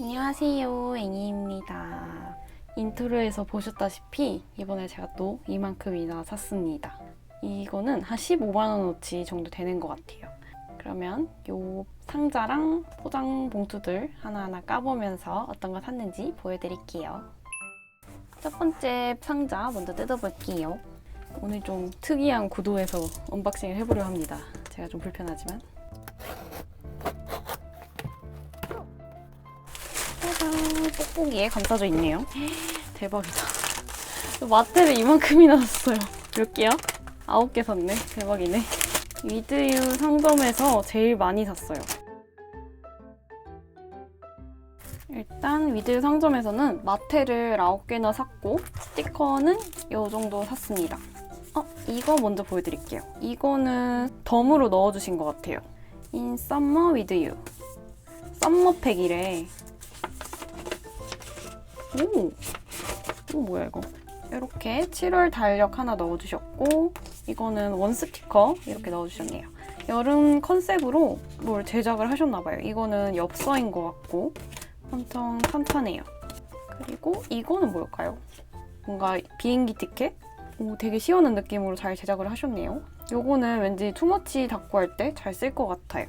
안녕하세요, 애니입니다. 인트로에서 보셨다시피 이번에 제가 또 이만큼이나 샀습니다. 이거는 한 15만원어치 정도 되는 것 같아요. 그러면 요 상자랑 포장 봉투들 하나하나 까보면서 어떤 거 샀는지 보여드릴게요. 첫 번째 상자 먼저 뜯어볼게요. 오늘 좀 특이한 구도에서 언박싱을 해보려 합니다. 제가 좀 불편하지만. 짜잔, 뽁뽁이에 감싸져 있네요. 대박이다. 마테를 이만큼이나 샀어요. 몇 개야? 아홉 개 샀네. 대박이네. 위드유 상점에서 제일 많이 샀어요. 일단 위드유 상점에서는 마테를 9개나 샀고 스티커는 이 정도 샀습니다. 어, 이거 먼저 보여드릴게요. 이거는 덤으로 넣어주신 것 같아요. Summer with You. 썸머팩이래. 오! 이거 뭐야 이거? 이렇게 7월 달력 하나 넣어주셨고 이거는 원 스티커 이렇게 넣어주셨네요. 여름 컨셉으로 뭘 제작을 하셨나봐요. 이거는 엽서인 것 같고 엄청 탄탄해요. 그리고 이거는 뭘까요? 뭔가 비행기 티켓? 오, 되게 시원한 느낌으로 잘 제작을 하셨네요. 요거는 왠지 투머치 닦고 할 때 잘 쓸 것 같아요.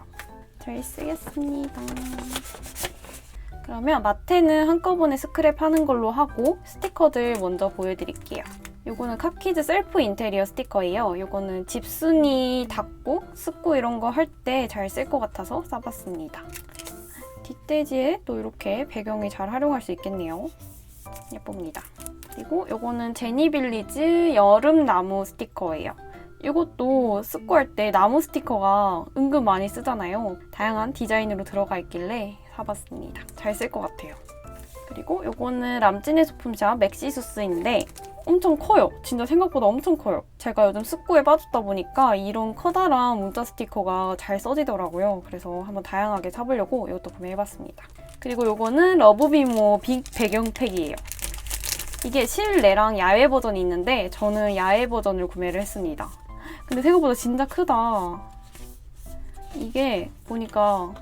잘 쓰겠습니다. 그러면 마테는 한꺼번에 스크랩 하는 걸로 하고 스티커들 먼저 보여드릴게요. 요거는 카키즈 셀프 인테리어 스티커예요. 요거는 집순이 닦고 습고 이런 거 할 때 잘 쓸 것 같아서 싸봤습니다. 뒷돼지에 또 이렇게 배경이 잘 활용할 수 있겠네요. 예쁩니다. 그리고 요거는 제니빌리즈 여름 나무 스티커예요. 이것도 습고 할 때 나무 스티커가 은근 많이 쓰잖아요. 다양한 디자인으로 들어가 있길래 사봤습니다. 잘 쓸 것 같아요. 그리고 요거는 람찐의 소품샵 맥시수스인데 엄청 커요. 진짜 생각보다 엄청 커요. 제가 요즘 습고에 빠졌다 보니까 이런 커다란 문자 스티커가 잘 써지더라고요. 그래서 한번 다양하게 사보려고 이것도 구매해봤습니다. 그리고 요거는 러브비모 빅 배경팩이에요. 이게 실내랑 야외 버전이 있는데 저는 야외 버전을 구매를 했습니다. 근데 생각보다 진짜 크다. 이게 보니까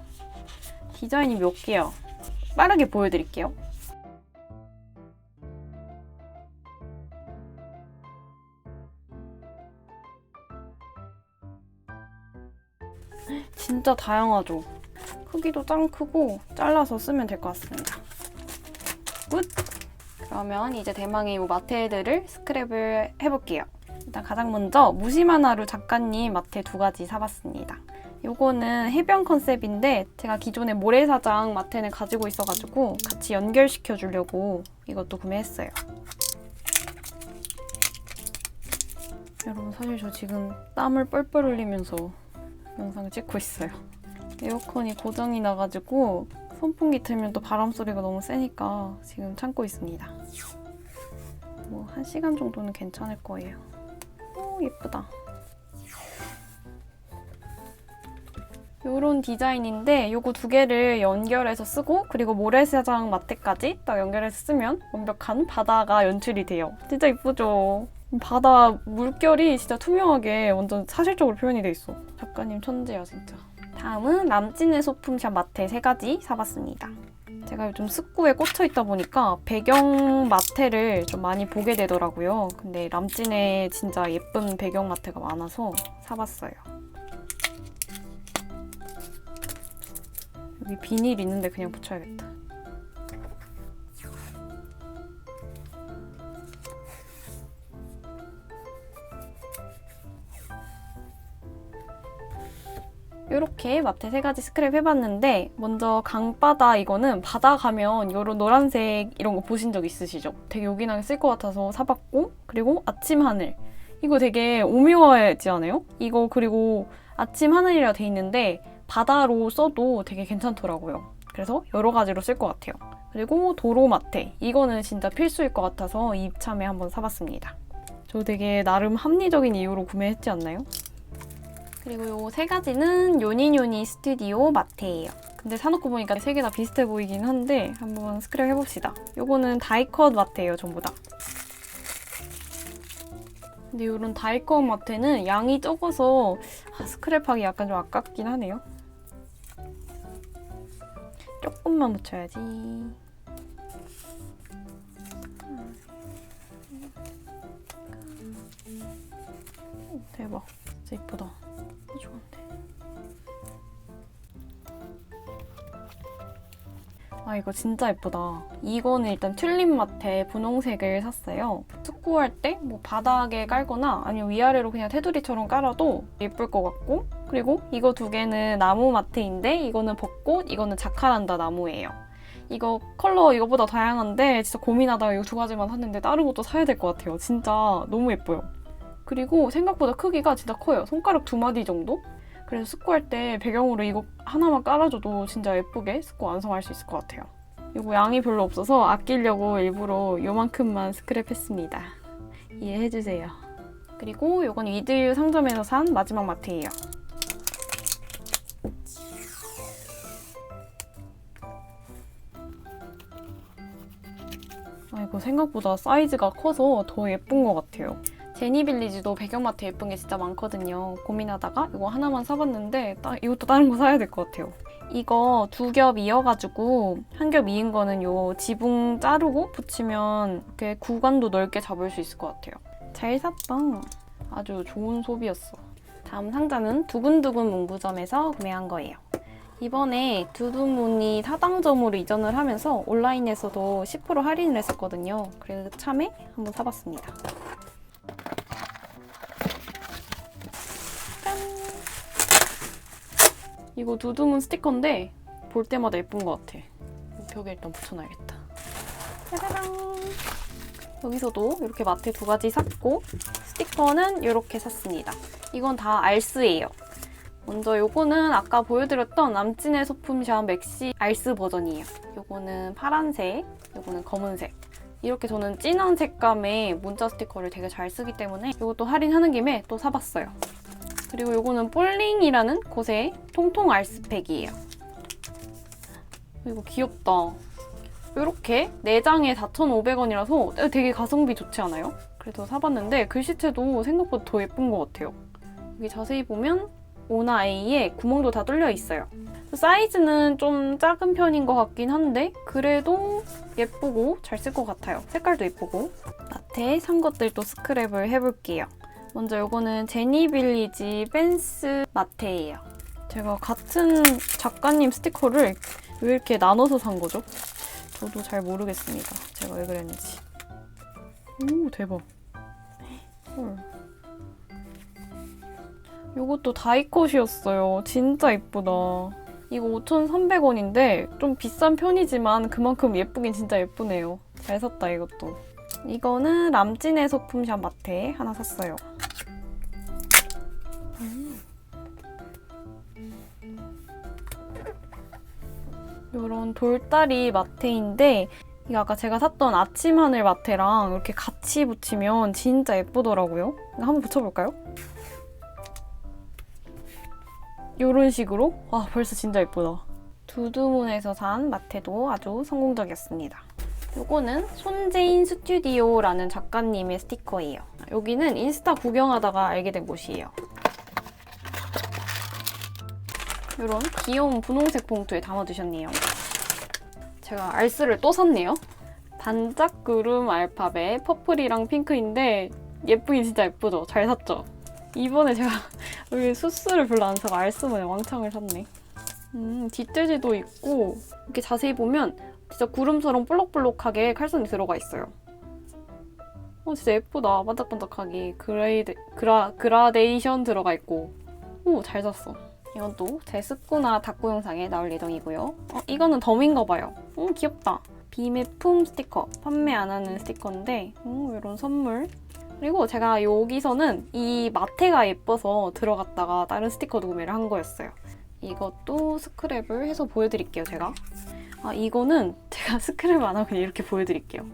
디자인이 몇 개야. 빠르게 보여드릴게요. 진짜 다양하죠? 크기도 짱 크고 잘라서 쓰면 될 것 같습니다. 굿! 그러면 이제 대망의 이 마테들을 스크랩을 해볼게요. 일단 가장 먼저 무시마나루 작가님 마테 두 가지 사봤습니다. 요거는 해변 컨셉인데 제가 기존에 모래사장 마테는 가지고 있어가지고 같이 연결시켜 주려고 이것도 구매했어요. 여러분 사실 저 지금 땀을 뻘뻘 흘리면서 영상을 찍고 있어요. 에어컨이 고장이 나가지고 선풍기 틀면 또 바람 소리가 너무 세니까 지금 참고 있습니다. 뭐한 시간 정도는 괜찮을 거예요. 오 예쁘다. 요런 디자인인데 요거 두 개를 연결해서 쓰고 그리고 모래사장 마테까지 딱 연결해서 쓰면 완벽한 바다가 연출이 돼요. 진짜 이쁘죠? 바다 물결이 진짜 투명하게 완전 사실적으로 표현이 돼 있어. 작가님 천재야 진짜. 다음은 남진의 소품샵 마테 세 가지 사봤습니다. 제가 요즘 습구에 꽂혀 있다 보니까 배경 마테를 좀 많이 보게 되더라고요. 근데 람진에 진짜 예쁜 배경 마테가 많아서 사봤어요. 여기 비닐 있는데 그냥 붙여야겠다. 이렇게 마테 세 가지 스크랩 해봤는데 먼저 강바다 이거는 바다 가면 이런 노란색 이런 거 보신 적 있으시죠? 되게 요긴하게 쓸 것 같아서 사봤고 그리고 아침 하늘 이거 되게 오묘하지 않아요? 이거 그리고 아침 하늘이라 돼 있는데 바다로 써도 되게 괜찮더라고요. 그래서 여러 가지로 쓸 것 같아요. 그리고 도로 마테 이거는 진짜 필수일 것 같아서 이참에 한번 사봤습니다. 저 되게 나름 합리적인 이유로 구매했지 않나요? 그리고 요 세 가지는 요니요니 스튜디오 마테예요. 근데 사놓고 보니까 세 개 다 비슷해 보이긴 한데 한번 스크랩 해봅시다. 요거는 다이컷 마테예요, 전부 다. 근데 이런 다이컷 마테는 양이 적어서 아, 스크랩하기 약간 좀 아깝긴 하네요. 조금만 묻혀야지. 오, 대박. 진짜 이쁘다. 아 이거 진짜 예쁘다. 이거는 일단 튤립 마테 분홍색을 샀어요. 축구할 때 뭐 바닥에 깔거나 아니면 위아래로 그냥 테두리처럼 깔아도 예쁠 것 같고 그리고 이거 두 개는 나무 마테인데 이거는 벚꽃, 이거는 자카란다 나무예요. 이거 컬러 이거보다 다양한데 진짜 고민하다가 이거 두 가지만 샀는데 다른 것도 사야 될 것 같아요. 진짜 너무 예뻐요. 그리고 생각보다 크기가 진짜 커요. 손가락 두 마디 정도? 그래서 스쿠할 때 배경으로 이거 하나만 깔아줘도 진짜 예쁘게 스쿠 완성할 수 있을 것 같아요. 이거 양이 별로 없어서 아끼려고 일부러 요만큼만 스크랩했습니다. 이해해주세요. 그리고 이건 위드유 상점에서 산 마지막 마트예요. 아, 이거 생각보다 사이즈가 커서 더 예쁜 것 같아요. 제니빌리지도 배경마트 예쁜 게 진짜 많거든요. 고민하다가 이거 하나만 사봤는데 따- 이것도 다른 거 사야 될 것 같아요. 이거 두 겹 이어가지고 한 겹 이은 거는 요 지붕 자르고 붙이면 이렇게 구간도 넓게 잡을 수 있을 것 같아요. 잘 샀다. 아주 좋은 소비였어. 다음 상자는 두근두근 문구점에서 구매한 거예요. 이번에 두두문이 사당점으로 이전을 하면서 온라인에서도 10% 할인을 했었거든요. 그래서 참에 한번 사봤습니다. 이거 두두문 스티커인데 볼 때마다 예쁜 것 같아. 벽에 일단 붙여놔야겠다. 짜라랑! 여기서도 이렇게 마트 두 가지 샀고 스티커는 이렇게 샀습니다. 이건 다 알스예요. 먼저 요거는 아까 보여드렸던 남진의 소품샵 맥시 알스 버전이에요. 요거는 파란색, 요거는 검은색. 이렇게 저는 진한 색감의 문자 스티커를 되게 잘 쓰기 때문에 이것도 할인하는 김에 또 사봤어요. 그리고 요거는 볼링이라는 곳의 통통 알스팩이에요. 이거 귀엽다. 이렇게 4장에 4,500원이라서 되게 가성비 좋지 않아요? 그래서 사봤는데 글씨체도 생각보다 더 예쁜 것 같아요. 여기 자세히 보면 오나 A에 구멍도 다 뚫려 있어요. 사이즈는 좀 작은 편인 것 같긴 한데 그래도 예쁘고 잘 쓸 것 같아요. 색깔도 예쁘고. 마트에 산 것들도 스크랩을 해볼게요. 먼저 이거는 제니빌리지 펜스 마테예요. 제가 같은 작가님 스티커를 왜 이렇게 나눠서 산 거죠? 저도 잘 모르겠습니다. 제가 왜 그랬는지. 오 대박. 헐. 이것도 다이컷이었어요. 진짜 예쁘다. 이거 5,300원인데 좀 비싼 편이지만 그만큼 예쁘긴 진짜 예쁘네요. 잘 샀다 이것도. 이거는 람진의 소품샵 마테 하나 샀어요. 이런 돌다리 마테인데 이거 아까 제가 샀던 아침 하늘 마테랑 이렇게 같이 붙이면 진짜 예쁘더라고요. 한번 붙여볼까요? 이런 식으로 와 벌써 진짜 예쁘다. 두두문에서 산 마테도 아주 성공적이었습니다. 요거는 손재인 스튜디오라는 작가님의 스티커예요. 여기는 인스타 구경하다가 알게 된 곳이에요. 이런 귀여운 분홍색 봉투에 담아두셨네요. 제가 알스를 또 샀네요. 반짝 구름 알파벳 퍼플이랑 핑크인데 예쁘긴 진짜 예쁘죠? 잘 샀죠? 이번에 제가 여기 수스를 별로 안 사고 알스문에 왕창을 샀네. 음, 뒷돼지도 있고 이렇게 자세히 보면 진짜 구름처럼 볼록볼록하게 칼선이 들어가 있어요. 어, 진짜 예쁘다. 반짝반짝하게 그레이드, 그라, 그라데이션 들어가 있고 오, 잘 샀어. 이건 또 제 스쿠나 닭고 영상에 나올 예정이고요. 어, 이거는 덤인가 봐요. 오, 귀엽다. 비매품 스티커. 판매 안 하는 스티커인데 오, 이런 선물 그리고 제가 여기서는 이 마테가 예뻐서 들어갔다가 다른 스티커도 구매를 한 거였어요. 이것도 스크랩을 해서 보여드릴게요, 제가. 아, 이거는 제가 스크랩 안 하고 그냥 이렇게 보여드릴게요.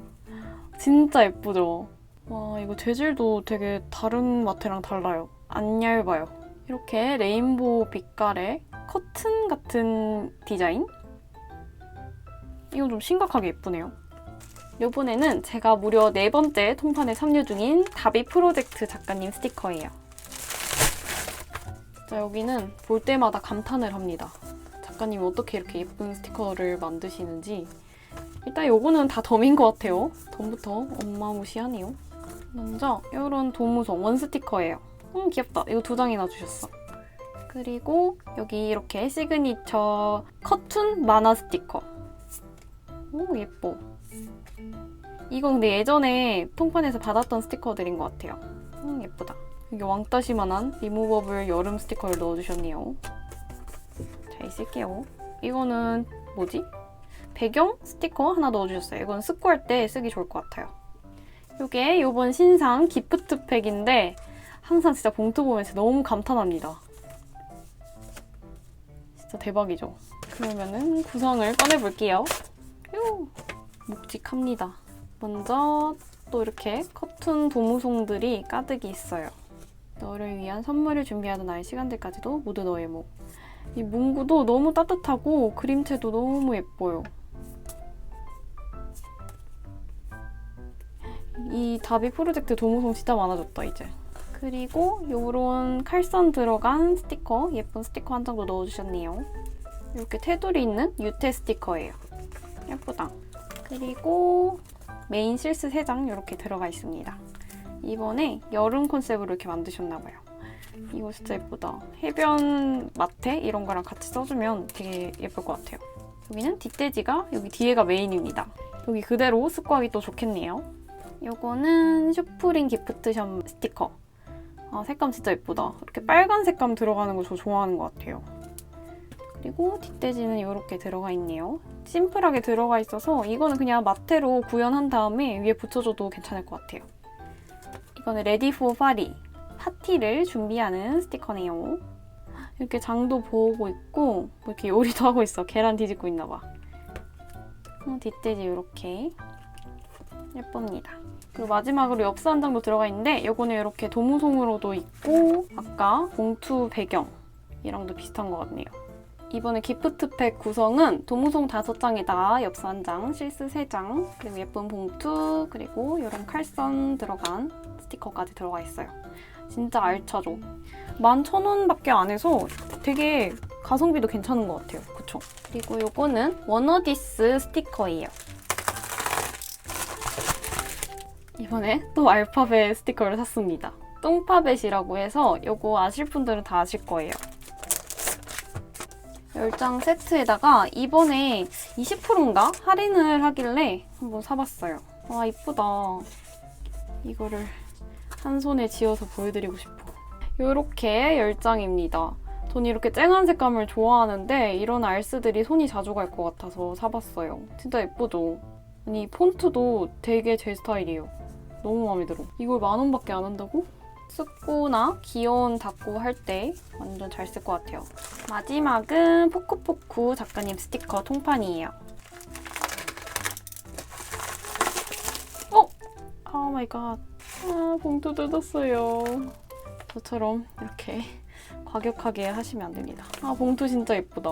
진짜 예쁘죠? 와, 이거 재질도 되게 다른 마테랑 달라요. 안 얇아요. 이렇게 레인보우 빛깔의 커튼 같은 디자인? 이건 좀 심각하게 예쁘네요. 이번에는 제가 무려 네 번째 통판에 참여 중인 다비 프로젝트 작가님 스티커예요. 자, 여기는 볼 때마다 감탄을 합니다. 작가님이 어떻게 이렇게 예쁜 스티커를 만드시는지. 일단 요거는 다 덤인 것 같아요. 덤부터 엄마무시하네요. 먼저 이런 도무송 원 스티커예요. 음 귀엽다. 이거 두 장이나 주셨어. 그리고 여기 이렇게 시그니처 커툰 만화 스티커. 오 예뻐. 이거 근데 예전에 통판에서 받았던 스티커들인 것 같아요. 음 예쁘다. 여기 왕따시만한 리무버블 여름 스티커를 넣어주셨네요. 잘 쓸게요. 이거는 뭐지? 배경 스티커 하나 넣어주셨어요. 이건 스코할 때 쓰기 좋을 것 같아요. 이게 이번 신상 기프트팩인데 항상 진짜 봉투 보면 서 너무 감탄합니다. 진짜 대박이죠? 그러면은 구성을 꺼내볼게요. 뾰! 묵직합니다. 먼저 또 이렇게 커튼 도무송들이 가득이 있어요. 너를 위한 선물을 준비하는 나의 시간들까지도 모두 너의 목. 이 문구도 너무 따뜻하고 그림체도 너무 예뻐요. 이 다비 프로젝트 도무송 진짜 많아졌다 이제. 그리고 요런 칼선 들어간 스티커 예쁜 스티커 한 장도 넣어주셨네요. 이렇게 테두리 있는 유태 스티커예요. 예쁘다. 그리고 메인 실스 3장 이렇게 들어가 있습니다. 이번에 여름 컨셉으로 이렇게 만드셨나봐요. 이거 진짜 예쁘다. 해변 마테 이런 거랑 같이 써주면 되게 예쁠 것 같아요. 여기는 뒷돼지가 여기 뒤에가 메인입니다. 여기 그대로 습구하기 또 좋겠네요. 요거는 슈프림 기프트샵 스티커. 아, 색감 진짜 예쁘다. 이렇게 빨간 색감 들어가는 거 저 좋아하는 것 같아요. 그리고 뒷돼지는 이렇게 들어가 있네요. 심플하게 들어가 있어서 이거는 그냥 마테로 구현한 다음에 위에 붙여줘도 괜찮을 것 같아요. 이거는 레디 포 파리 파티를 준비하는 스티커네요. 이렇게 장도 보고 있고 뭐 이렇게 요리도 하고 있어. 계란 뒤집고 있나 봐. 어, 뒷돼지 이렇게 예쁩니다. 그리고 마지막으로 엽서 한 장도 들어가 있는데 이거는 이렇게 도무송으로도 있고 아까 봉투 배경이랑도 비슷한 것 같네요. 이번에 기프트팩 구성은 도무송 5장에다 엽서 1장, 실스 3장, 그리고 예쁜 봉투, 그리고 이런 칼선 들어간 스티커까지 들어가 있어요. 진짜 알차죠? 11,000원밖에 안 해서 되게 가성비도 괜찮은 것 같아요. 그쵸? 그리고 요거는 워너디스 스티커예요. 이번에 또 알파벳 스티커를 샀습니다. 똥파벳이라고 해서 요거 아실 분들은 다 아실 거예요. 10장 세트에다가 이번에 20%인가 할인을 하길래 한번 사봤어요. 와 이쁘다. 이거를 한 손에 쥐어서 보여드리고 싶어. 이렇게 10장입니다. 전 이렇게 쨍한 색감을 좋아하는데 이런 알스들이 손이 자주 갈 것 같아서 사봤어요. 진짜 예쁘죠? 아니 폰트도 되게 제 스타일이에요. 너무 마음에 들어. 이걸 만 원밖에 안 한다고? 습고나 귀여운 닭고 할 때 완전 잘 쓸 것 같아요. 마지막은 포쿠포쿠 작가님 스티커 통판이에요. 어? 오 마이 갓. 아, 봉투 뜯었어요. 저처럼 이렇게 과격하게 하시면 안 됩니다. 아, 봉투 진짜 예쁘다.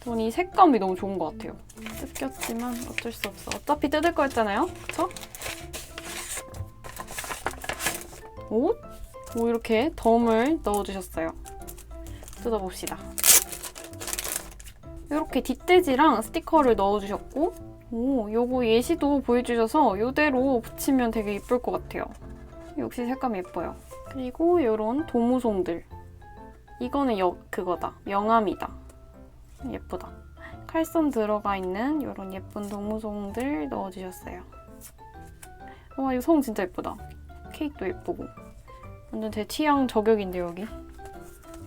전 이 색감이 너무 좋은 것 같아요. 뜯겼지만 어쩔 수 없어. 어차피 뜯을 거였잖아요. 그쵸? 옷? 오, 이렇게 덤을 넣어주셨어요. 뜯어봅시다. 이렇게 뒷돼지랑 스티커를 넣어주셨고 오, 요거 예시도 보여주셔서 이대로 붙이면 되게 예쁠 것 같아요. 역시 색감이 예뻐요. 그리고 이런 도무송들. 이거는 여, 그거다. 명암이다. 예쁘다. 칼선 들어가 있는 이런 예쁜 도무송들 넣어주셨어요. 와, 이거 송 진짜 예쁘다. 케이크도 예쁘고. 완전 제 취향 저격인데 여기.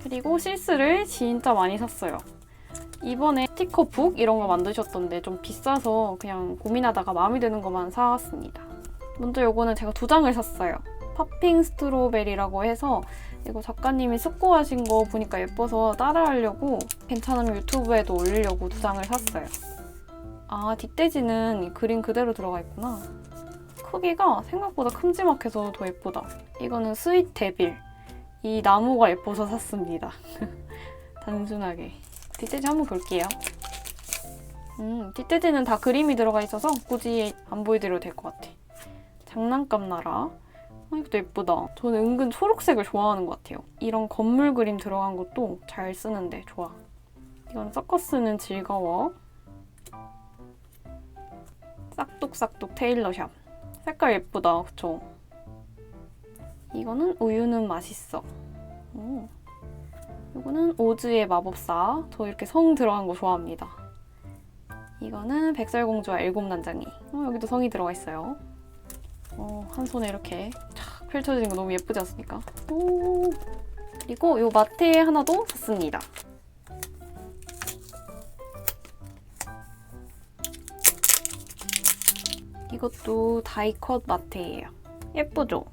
그리고 실스를 진짜 많이 샀어요. 이번에 스티커 북 이런 거 만드셨던데 좀 비싸서 그냥 고민하다가 마음에 드는 것만 사왔습니다. 먼저 요거는 제가 두 장을 샀어요. 팝핑 스트로베리라고 해서 이거 작가님이 스코하신 거 보니까 예뻐서 따라하려고 괜찮으면 유튜브에도 올리려고 두 장을 샀어요. 아, 뒷돼지는 그림 그대로 들어가 있구나. 크기가 생각보다 큼지막해서 더 예쁘다. 이거는 스윗 데빌. 이 나무가 예뻐서 샀습니다. 단순하게. 뒷돼지 한번 볼게요. 음, 뒷돼지는 다 그림이 들어가 있어서 굳이 안 보여드려도 될 것 같아. 장난감 나라. 아, 이것도 예쁘다. 저는 은근 초록색을 좋아하는 것 같아요. 이런 건물 그림 들어간 것도 잘 쓰는데 좋아. 이건 서커스는 즐거워. 싹둑싹둑 테일러샵. 색깔 예쁘다, 그쵸? 이거는 우유는 맛있어. 오. 이거는 오즈의 마법사. 저 이렇게 성 들어간 거 좋아합니다. 이거는 백설공주와 일곱 난장이. 어, 여기도 성이 들어가 있어요. 어, 한 손에 이렇게 촥 펼쳐지는 거 너무 예쁘지 않습니까? 오. 그리고 요 마테 하나도 샀습니다. 이것도 다이컷 마테예요. 예쁘죠?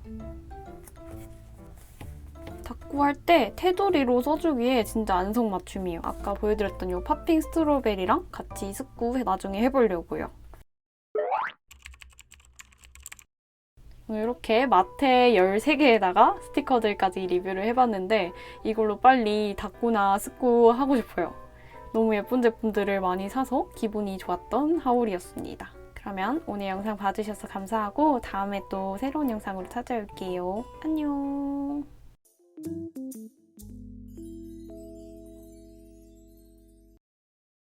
닦고 할 때 테두리로 써주기에 진짜 안성맞춤이에요. 아까 보여드렸던 이 팝핑 스트로베리랑 같이 습구 나중에 해보려고요. 이렇게 마테 13개에다가 스티커들까지 리뷰를 해봤는데 이걸로 빨리 닦고나 습구 하고 싶어요. 너무 예쁜 제품들을 많이 사서 기분이 좋았던 하울이었습니다. 그러면 오늘 영상 봐주셔서 감사하고 다음에 또 새로운 영상으로 찾아올게요. 안녕. thank you